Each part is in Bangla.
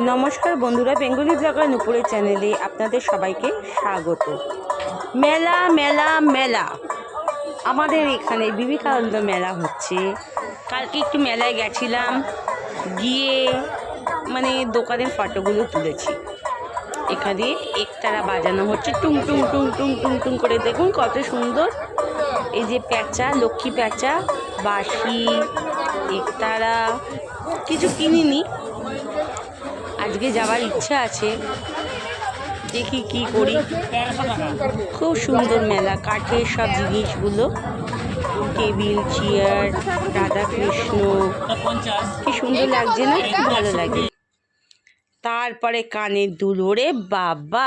নমস্কার বন্ধুরা, বেঙ্গলি ব্লগার নুপুরের চ্যানেলে আপনাদের সবাইকে স্বাগত। মেলা মেলা মেলা। আমাদের এখানে বিবেকানন্দ মেলা হচ্ছে। কালকে একটু মেলায় গেছিলাম, গিয়ে মানে দোকানের ফটোগুলো তুলেছি। এখানে একতারা বাজানো হচ্ছে, টুং টুং টুং টুং টুং টুং করে। দেখুন কত সুন্দর। এই যে প্যাঁচা, লক্ষ্মী প্যাঁচা, বাঁশি, একতারা। কিছু কিনিনি আজকে যাওয়ার ইচ্ছা আছে। দেখি কি করি। খুব সুন্দর মেলা, কাঠের সব জিনিসগুলো। টেবিল, চেয়ার রাধা কৃষ্ণ কি সুন্দর লাগছে না? খুব ভালো লাগে। তারপরে কানের দুল, ওরে বাবা!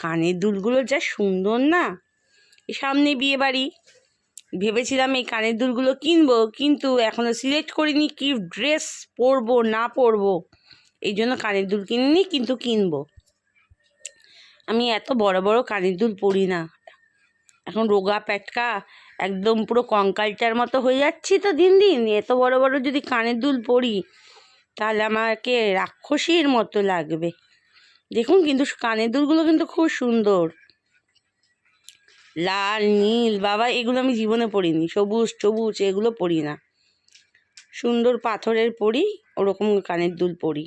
কানের দুলগুলো যা সুন্দর না? সামনে বিয়ে বাড়ি ভেবেছিলাম এই কানের দুলগুলো কিনবো, কিন্তু এখনও সিলেক্ট করিনি কি ড্রেস পরবো, না পরবো। এই জন্য কানের দুল কিনিনি, কিন্তু কিনবো। আমি এত বড় বড় কানের দুল পরি না। এখন রোগা প্যাটকা, একদম পুরো কঙ্কালটার মতো হয়ে যাচ্ছি তো দিন দিন। এত বড় বড় যদি কানের দুল পরি, তাহলে আমাকে রাক্ষসীর মতো লাগবে। দেখুন কিন্তু কানের দুলগুলো কিন্তু খুব সুন্দর। লাল, নীল, বাবা, এগুলো আমি জীবনে পড়িনি সবুজ সবুজ, এগুলো পরি না। সুন্দর পাথরের পরি, ওরকম কানের দুল পরি।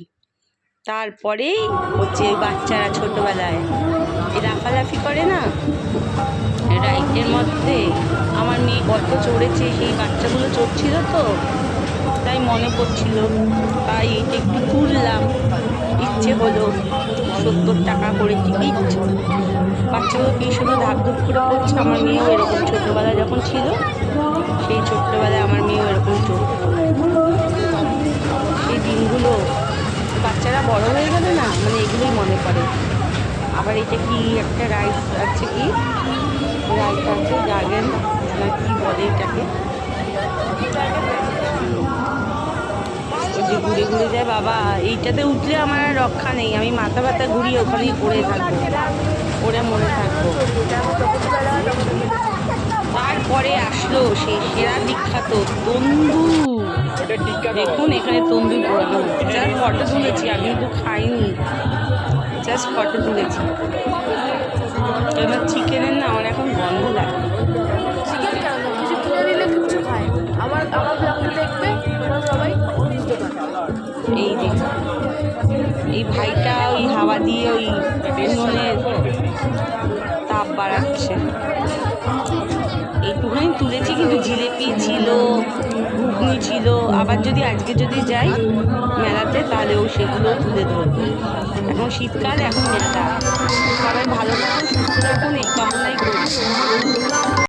তারপরে হচ্ছে বাচ্চারা ছোটোবেলায় লাফালাফি করে না? রাইটের মধ্যে আমার মেয়ে কত চড়েছে, সেই বাচ্চাগুলো চড়ছিল তো, তাই মনে পড়ছিল। তাই এটা একটু তুললাম, ইচ্ছে হলো সত্তর টাকা করে টিকিট বাচ্চাগুলো কি সুন্দর ধাপধুপ করে পড়ছে আমার মেয়েও এরকম ছোটোবেলায় যখন ছিল, সেই ছোট্টবেলায় আমার মেয়েও এরকম চড়তো সেই দিনগুলো বাচ্চারা বড় হয়ে গেলে না মানে এগুলোই মনে পড়ে আবার এটা কি একটা রাইস আছে কি? রাইস আছে ড্রাগন না কি বলে এটাকে? যে ঘুরে ঘুরে যায়, বাবা, এইটাতে উঠলে আমার রক্ষা নেই, আমি মাথা ব্যথা ঘুরিয়ে ওখানেই পড়ে থাকব। পড়ে মনে থাকব। তারপরে আসলো সেই সেরা বিখ্যাত তন্দুর। দেখুন এখানে তন্দুর পোড়ানো হচ্ছে। জাস্ট ফটো তুলেছি আমি কিন্তু খাইনি। জাস্ট ফটো তুলেছি এবার চিকেনের না আমার এখন গন্ধ লাগে। চিকেন কেন কিছু কিনে নিলে কিছু খায়। আমার আমার ব্লগটা দেখবে তোমরা সবাই বুঝতে পারবে। এই যে এই ভাইটা ওই হাওয়া দিয়ে ওই উনুনের তাপ বাড়াচ্ছে। এইটুখানি তুলেছি কিন্তু জিলেপি ছিল ঘুগনি ছিল। আবার যদি আজকে যদি যাই মেলাতে, তাহলেও সেগুলো তুলে ধরবো। এখন শীতকাল এখন মেলা। সবাই ভালো থাকুন, সুস্থ থাকুন, এই কামনাই করি।